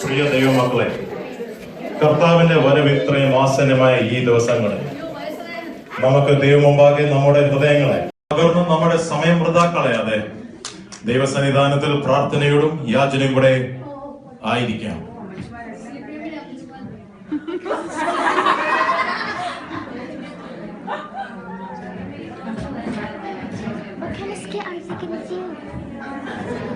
പ്രിയ ദൈവമക്കളെ കർത്താവിന്റെ വരവ് ഇത്രയും ആസന്നമായ ഈ ദിവസങ്ങളിൽ നമുക്ക് ദൈവമുമ്പാകെ നമ്മുടെ ഹൃദയങ്ങളെ പകർന്ന് നമ്മുടെ സമയം വൃതാക്കളെ അതെ ദൈവസന്നിധാനത്തിൽ പ്രാർത്ഥനയോടും യാചനയും കൂടെ ആയിരിക്കാം. Así que nos vemos.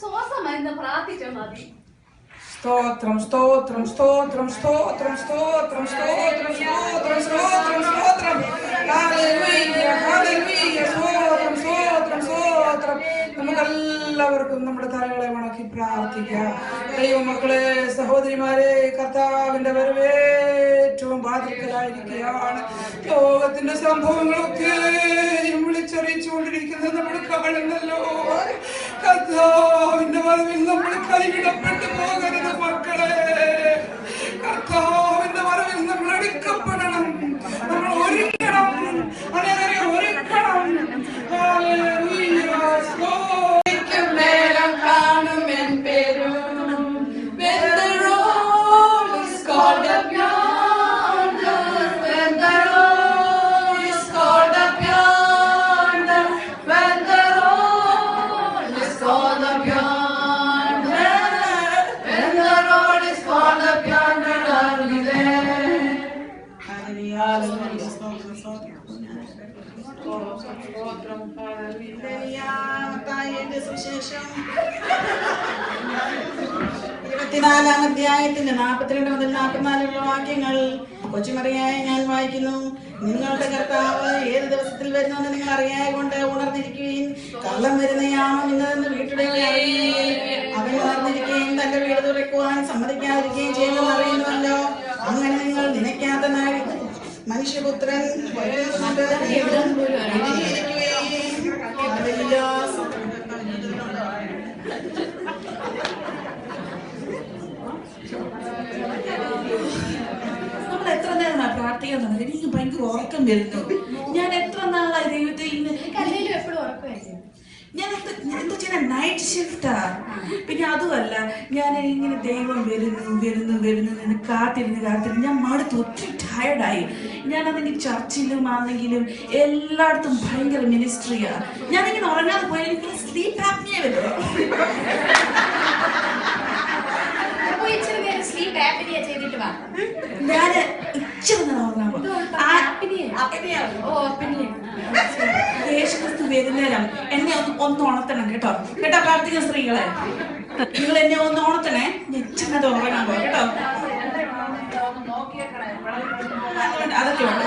Sister സോസമായിരുന്നു പ്രാർത്ഥിച്ചാൽ മതി. സ്തോത്രം സ്തോത്രം സ്തോത്രം സ്തോത്രം സ്തോത്രം സ്തോത്രം സ്തോത്രം സ്തോത്രം സ്തോത്രം. Hallelujah hallelujah. സ്തോത്രം സ്തോത്രം സ്തോത്രം. നമുക്കെല്ലാവർക്കും നമ്മുടെ തലകളെ വണക്കി പ്രാർത്ഥിക്കാം. ദൈവമക്കളെ സഹോദരിമാരെ കർത്താവിന്റെ വരവ് ഏറ്റവും ബാധിക്കലായിരിക്കുകയാണ് ലോകത്തിന്റെ സംഭവങ്ങളൊക്കെ വിളിച്ചറിയിച്ചുകൊണ്ടിരിക്കുന്നത് നമ്മൾ കാണുന്നല്ലോ കർത്താവിന്റെ വരവിൽ നമ്മൾ കൈവിടപ്പെട്ടു പോകരുത് മക്കളെ. കർത്താവിന്റെ നമ്മൾ എടുക്കപ്പെടണം. നമ്മൾ ഒരുക്കണം ഇരുപത്തിനാലാം അധ്യായത്തിന്റെ നാൽപ്പത്തിരണ്ട് മുതൽ നാൽപ്പത്തിനാലുള്ള വാക്യങ്ങൾ. കൊച്ചുമറിയായ ഞാൻ വായിക്കുന്നു. നിങ്ങളുടെ കർത്താവ് ഏത് ദിവസത്തിൽ വരുന്നുവെന്ന് നിങ്ങൾ അറിയായ കൊണ്ട് ഉണർന്നിരിക്കുകയും കള്ളം വരുന്നയാണോ ഇന്നതെന്ന് വീട്ടുടെ അവൻ ഉണർന്നിരിക്കുകയും തന്റെ വീട് തുറക്കുവാൻ സമ്മതിക്കാതിരിക്കുകയും ചെയ്യുമെന്ന് അറിയുന്നുവല്ലോ. അങ്ങനെ നിങ്ങൾ നനയ്ക്കാത്ത നാഴി മനുഷ്യപുത്രൻ വരുന്നുണ്ട്. നമ്മൾ എത്ര നേരമാണ് പ്രാർത്ഥിക്കാൻ തന്നെ എനിക്ക് ഭയങ്കര ഉറക്കം വരുന്നു. ഞാൻ എത്ര നാളായി ദൈവത്തെ ഇന്ന് എപ്പോഴും ഉറക്കമായിരിക്കും ഞാൻ എന്താ ചെയ്യുന്ന നൈറ്റ് ഷിഫ്റ്റാ പിന്നെ അതുമല്ല ഞാൻ ഇങ്ങനെ ദൈവം വരുന്നു വരുന്നു വരുന്നു എന്ന് കാത്തിരുന്ന് കാത്തിരുന്ന് ഞാൻ മടുത്ത് ഒത്തിരി ടയർഡായി ഞാനതെങ്കിൽ ചർച്ചിലും ആണെങ്കിലും എല്ലായിടത്തും ഭയങ്കര മിനിസ്ട്രിയാ ഞാനിങ്ങനെ ഉറങ്ങാതെ പോയി എനിക്ക് സ്ലീപ്പ് ആപ്നിയ വരും അപ്പൊ ഇച്ചിരി നേരം സ്ലീപ്പ് ആപ്പിനിയ ചെയ്തിട്ട് വാ ഞാൻ ഇച്ചിരി യേശുക്രിസ്തു വരുന്നേരം എന്നെ ഒന്ന് ഒന്ന് ഉണർത്തണം കേട്ടോ. കേട്ടോ പ്രാർത്ഥിക്കുന്ന സ്ത്രീകളെ? നിങ്ങൾ എന്നെ ഒന്ന് ഉണർത്തണേ. ഉറങ്ങാൻ പോകും കേട്ടോ. അതൊക്കെ അതൊക്കെ ഉണ്ട്.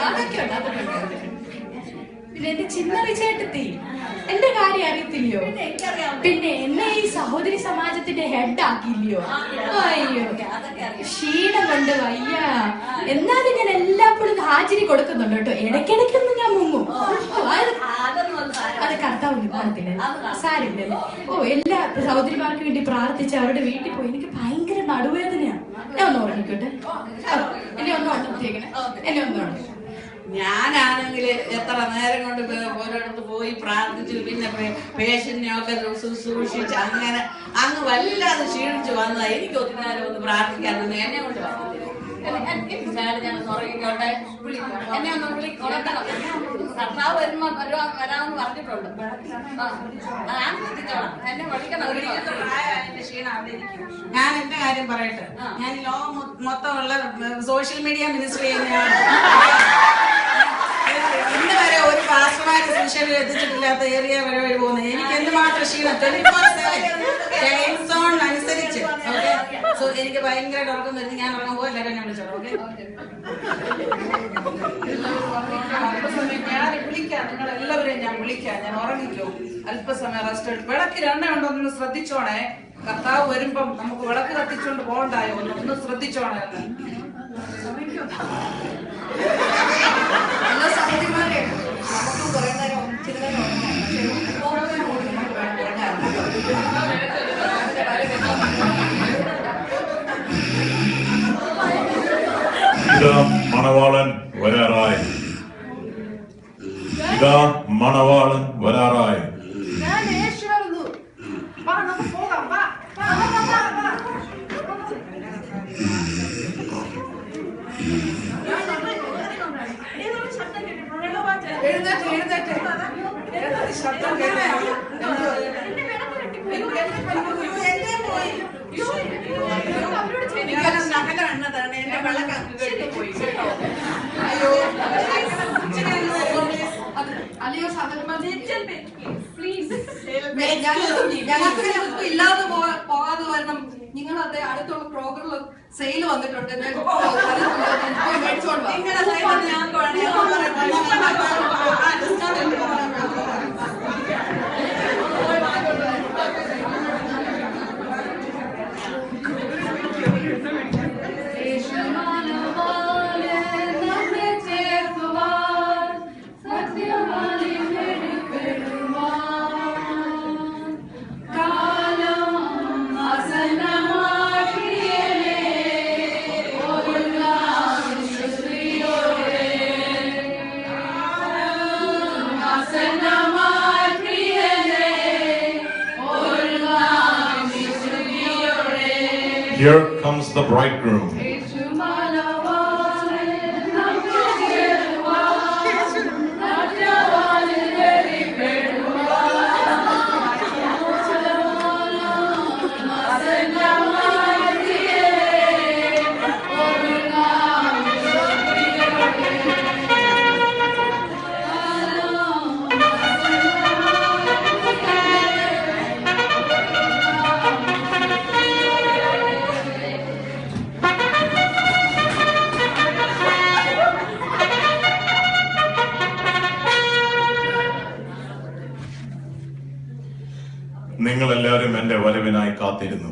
അതൊക്കെ ഉണ്ട് പിന്നെ എന്റെ ചിന്ന ചേട്ടത്തി എന്റെ കാര്യം അറിയത്തില്ലയോ? പിന്നെ എന്നെ ഈ സഹോദരി സമാജത്തിന്റെ ഹെഡ് ആക്കിയില്ലയോ? അയ്യോ. ക്ഷീണം കണ്ട് വയ്യ. എന്നാലും ഞാൻ എല്ലാപ്പോഴും ഹാജരി കൊടുക്കുന്നുണ്ട് കേട്ടോ. ഇടയ്ക്കിടയ്ക്കൊന്നും ഞാൻ മുങ്ങും. അത് അത് കർത്താവ് വിഭാഗത്തിൽ. സാരില്ലല്ലോ ഓ എല്ലാ സഹോദരിമാർക്ക് വേണ്ടി പ്രാർത്ഥിച്ച് അവരുടെ വീട്ടിൽ പോയി. എനിക്ക് ഭയങ്കര നടുവേദനയാണ് ഞാൻ ഒന്ന് ഉറങ്ങിക്കോട്ടെ. എന്നെ ഒന്ന് ഉണർത്തിയേക്കണേ. എന്നെ ഒന്ന് ഉണർത്തി ഞാനാണെങ്കിൽ എത്ര നേരം കൊണ്ട് ഓരോടത്ത് പോയി പ്രാർത്ഥിച്ചു പിന്നെ പേഷ്യന്റിനെയൊക്കെ ശുശ്രൂഷിച്ച് അങ്ങനെ അങ്ങ് വല്ലാതെ ക്ഷീണിച്ചു വന്നതാ. എനിക്ക് ഒത്തിരി നേരം ഒന്ന് പ്രാർത്ഥിക്കാറുണ്ട് എന്നെ കൊണ്ട് മേലെ ഞാൻ ഉറങ്ങിക്കോട്ടെ? എന്നെ ഒന്ന് വിളിക്കണം കർത്താവ് വരുമ്പോ വരുവാ വരാമെന്ന് പറഞ്ഞിട്ടുണ്ട്. ഞാൻ ശ്രദ്ധിച്ചോളാം. എന്നെ വിളിക്കണം. ഞാൻ എന്റെ കാര്യം പറയട്ടെ. ഞാൻ ലോകം മൊത്തമുള്ള സോഷ്യൽ മീഡിയ മിനിസ്റ്റർ ചെയ്യുന്നതാണ് ഇന്ന് വരെ ഒരു പാസ്റ്റർമാരെ സുശീലിൽ എത്തിച്ചിട്ടില്ലാത്ത ഏരിയ വരെ വഴി പോകുന്നത് എനിക്ക് എന്തുമാത്രം ക്ഷീണം? ട്വന്റി ഫോർ ടൈം സോൺ അനുസരിച്ച്. ഓക്കെ സോ എനിക്ക് ഭയങ്കര ഉറക്കം വരുന്നു. ഞാൻ ഉറങ്ങുമ്പോൾ എല്ലാവരും എന്നെ വിളിച്ചോളൂ. ഓക്കെ ഞാൻ വിളിക്കാം. നിങ്ങൾ എല്ലാവരെയും ഞാൻ വിളിക്കാം. ഞാൻ ഉറങ്ങിക്കോ. അല്പസമയം റെസ്റ്റ് എടുക്കും വിളക്ക് രണ്ട ഉണ്ടോന്ന് ശ്രദ്ധിച്ചോണേ. കർത്താവ് വരുമ്പം നമുക്ക് വിളക്ക് കത്തിച്ചുകൊണ്ട് പോകണ്ടായോ? ഒന്ന് ഒന്ന് ശ്രദ്ധിച്ചോണേ അല്ലയോ സഹോദരന്മാരെ, ഞങ്ങൾക്ക് ഞങ്ങൾക്ക് ഇല്ലാതെ പോകാതെ വരണം നിങ്ങൾ അതെ അടുത്തുള്ള പ്രോഗ്രാമിൽ സെയിൽ വന്നിട്ടുണ്ട് മേടിച്ചോണ്ട് ഞാൻ Here comes the bridegroom. നിങ്ങൾ എല്ലാവരും എന്റെ വരവിനായി കാത്തിരുന്നു.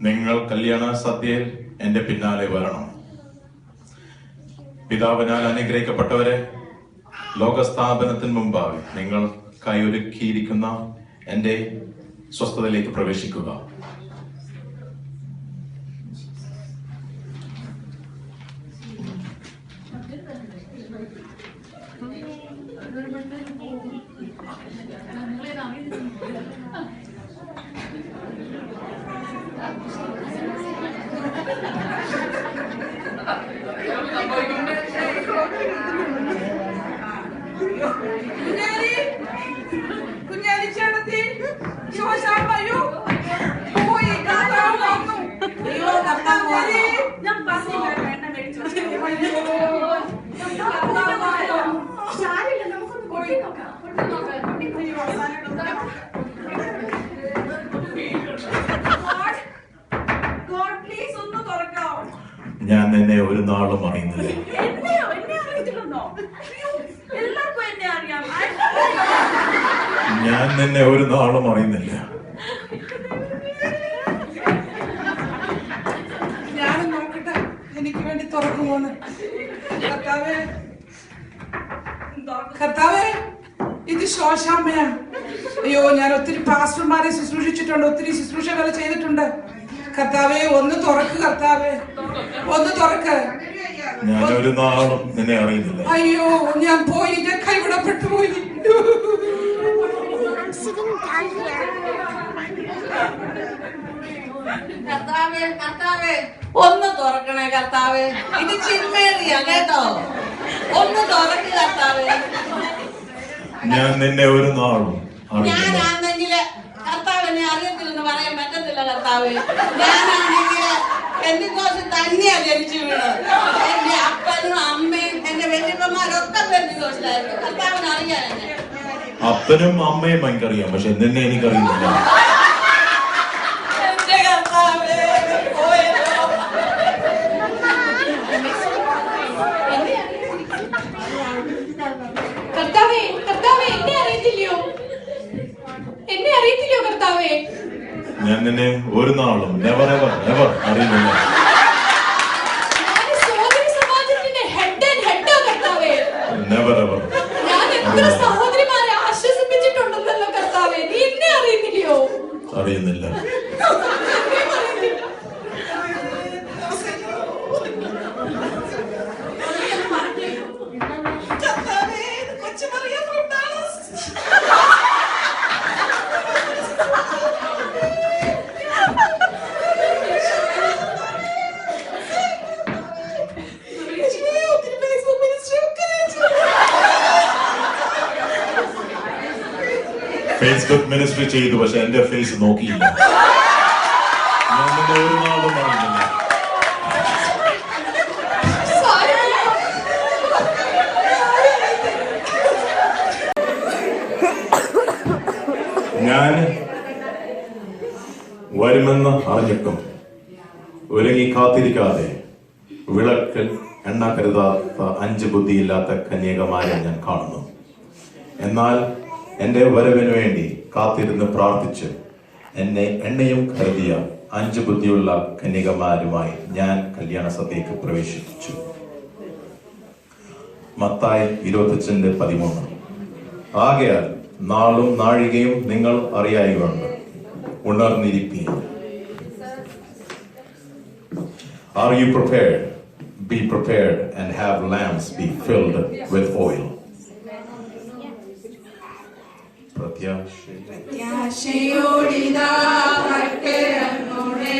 നിങ്ങൾ കല്യാണ സദ്യയിൽ എന്റെ പിന്നാലെ വരണം. പിതാവിനാൽ അനുഗ്രഹിക്കപ്പെട്ടവരെ ലോകസ്ഥാപനത്തിന് മുമ്പായി നിങ്ങൾ കൈയൊരുക്കിയിരിക്കുന്ന എന്റെ സ്വസ്ഥതയിലേക്ക് പ്രവേശിക്കുക കുഞ്ഞാലി കുഞ്ഞാലി ചേട്ടത്തി ശിവശാമയോ പോയി കർത്താവ് വന്നു അയ്യോ, കർത്താവ് വന്നു. ഞാൻ പറഞ്ഞില്ല വേണ്ട മേടിച്ചു കർത്താവ് വന്നു. സാരില്ല നമുക്കൊന്ന് കൊട്ടി നോക്കാം കൊട്ടി നോക്കാം God, God, please ഒന്ന് തുറക്കാവോ ഞാൻ നിന്നെ ഒരു നാളും അറിയുന്നില്ല. ഞാൻ നിന്നെ ഒരു നാളും അറിയുന്നില്ല. എനിക്ക് വേണ്ടി തുറക്കുമോന്ന് കർത്താവേ കർത്താവേ ഇത് ശോശാമ്മയാണ്. അയ്യോ ഞാൻ ഒത്തിരി പാസ്റ്റർമാരെ ശുശ്രൂഷിച്ചിട്ടുണ്ട് ഒത്തിരി ശുശ്രൂഷകൾ ചെയ്തിട്ടുണ്ട്. കർത്താവേ ഒന്ന് തുറക്ക് കർത്താവേ. ഒന്ന് തുറക്ക്. നാളും നിന്നെ അറിയുന്നില്ല. അയ്യോ ഞാൻ പോയി ഞാൻ കൈവിടപ്പെട്ടു പോയി. കർത്താവേ കർത്താവേ. ഒന്ന് തുറക്കണേ കർത്താവ്. ഇത് ചിന്മേറിയ കേട്ടോ. ഒന്ന് തുറക്ക് കർത്താവ്. ഞാൻ നിന്നെ ഒരു നാളും ഞാനാണെങ്കിൽ കർത്താവിനെ അറിയത്തില്ലെന്ന് പറയാൻ പറ്റത്തില്ല കർത്താവ്. ഞാനാണെങ്കിൽ പെന്തിക്കോസ് തന്നെയാ ജനിച്ചു വീണത് എന്റെ അപ്പനും അമ്മയും എന്റെ വല്യപ്പന്മാരൊക്കെ പെന്തിക്കോസിലായിരുന്നു. കർത്താവിനെ അറിയാൻ അപ്പനും അമ്മയും എനിക്കറിയാം പക്ഷെ നിന്നെ എനിക്കറിയുന്നില്ല എന്റെ കർത്താവേ പോയല്ലോ കർത്താവേ കർത്താവേ എന്നെ അറിയത്തില്ലയോ എന്നെ അറിയത്തില്ലയോ കർത്താവേ? ഞാൻ നിന്നെ ഒരു നാളും നെവർ എവർ നെവർ കർത്താവേ. നെവർ എവർ സഹോദരിമാരെ ആശ്വസിപ്പിച്ചിട്ടുണ്ടെന്നല്ലോ കർത്താവേ. നീ എന്നെ അറിയുന്നില്ലയോ? അറിയുന്നില്ല. ഫേസ്ബുക്ക് മിനിസ്ട്രി ചെയ്തു പക്ഷെ എന്റെ ഫേസ് നോക്കിയില്ല. ഞാൻ ഞാൻ വരുമെന്ന് അറിഞ്ഞിട്ടും ഒരുങ്ങി കാത്തിരിക്കാതെ വിളക്കൽ എണ്ണ കരുതാത്ത അഞ്ച് ബുദ്ധിയില്ലാത്ത കന്യകമാരെ ഞാൻ കാണുന്നു. എന്നാൽ എന്റെ വരവിന് വേണ്ടി കാത്തിരുന്ന് പ്രാർത്ഥിച്ച് എന്നെ എണ്ണയും കരുതിയ അഞ്ചു ബുദ്ധിയുള്ള കന്യകമാരുമായി ഞാൻ കല്യാണ സഭയ്ക്ക് പ്രവേശിച്ചു മത്തായി ഇരുപത്തഞ്ചിന്റെ പതിമൂന്ന് ആകയാൽ നാളും നാഴികയും നിങ്ങൾ അറിയായുകൊണ്ട് ഉണർന്നിരിപ്പീൻ Are you prepared? Be prepared and have lamps be filled with oil. പ്രത്യാശ പ്രത്യാശയോടിതാ കട്ടേറുന്നേ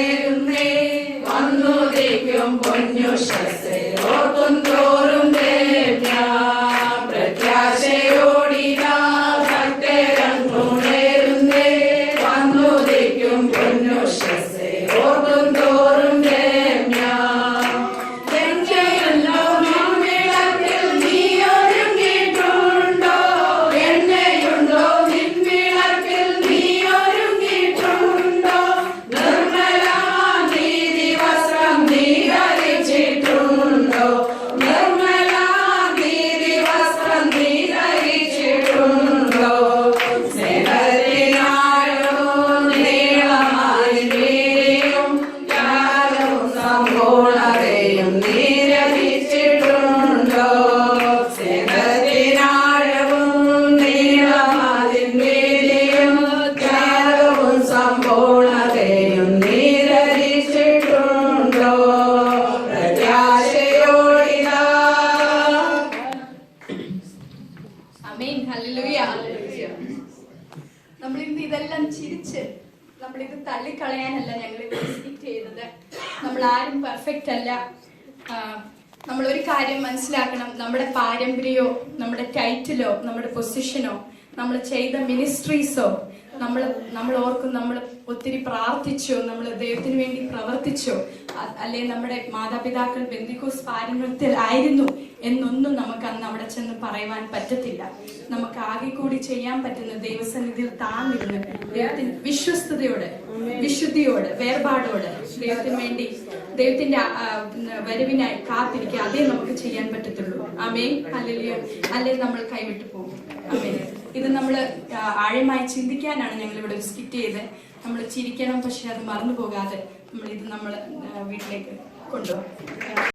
വന്നുദിക്കും പൊന്നുഷസേ ഓർക്കും തോറും ദേവ്യ പ്രത്യാശയോടിതാ കട്ടേറുന്നേ വന്നുദിക്കും പൊന്നുഷസേ ഓർക്കും നമ്മൾ ഇന്ന് ഇതെല്ലാം ചിരിച്ച് നമ്മൾ ഇത് തള്ളിക്കളയാനല്ല ഞങ്ങൾ വിസിറ്റ് ചെയ്തത്. നമ്മൾ ആരും പെർഫെക്റ്റ് അല്ല. നമ്മൾ ഒരു കാര്യം മനസ്സിലാക്കണം. നമ്മുടെ പാരമ്പര്യമോ നമ്മുടെ ടൈറ്റിലോ നമ്മുടെ പൊസിഷനോ നമ്മൾ ചെയ്ത മിനിസ്ട്രീസോ നമ്മൾ നമ്മൾ ഓർക്കും നമ്മൾ ഒത്തിരി പ്രാർത്ഥിച്ചോ നമ്മൾ ദൈവത്തിന് വേണ്ടി പ്രവർത്തിച്ചോ. അല്ലെ നമ്മുടെ മാതാപിതാക്കൾ ബന്ധിക്കോസ് പാരമ്പര്യത്തിൽ ആയിരുന്നു എന്നൊന്നും നമുക്ക് അന്ന് അവിടെ ചെന്ന് പറയുവാൻ പറ്റത്തില്ല. നമുക്ക് ആകെ കൂടി ചെയ്യാൻ പറ്റുന്ന ദൈവസന്നിധിയിൽ താന്നിരുന്ന് ദൈവത്തിന് വിശ്വസ്തയോടെ വിശുദ്ധിയോടെ വേർപാടോടെ ദൈവത്തിന് വേണ്ടി ദൈവത്തിന്റെ വരവിനായി കാത്തിരിക്കുക. അതേ നമുക്ക് ചെയ്യാൻ പറ്റത്തുള്ളൂ. അമേ അല്ലെങ്കിൽ അല്ലെങ്കിൽ നമ്മൾ കൈവിട്ടു പോകും. അമേ ഇത് നമ്മൾ ആഴമായി ചിന്തിക്കാനാണ് ഞങ്ങൾ ഇവിടെ ഒരു സ്കിറ്റ് ചെയ്ത്. നമ്മൾ ചിരിക്കണം പക്ഷെ അത് മറന്നു പോകാതെ നമ്മൾ ഇത് നമ്മൾ വീട്ടിലേക്ക് കൊണ്ടുപോകും.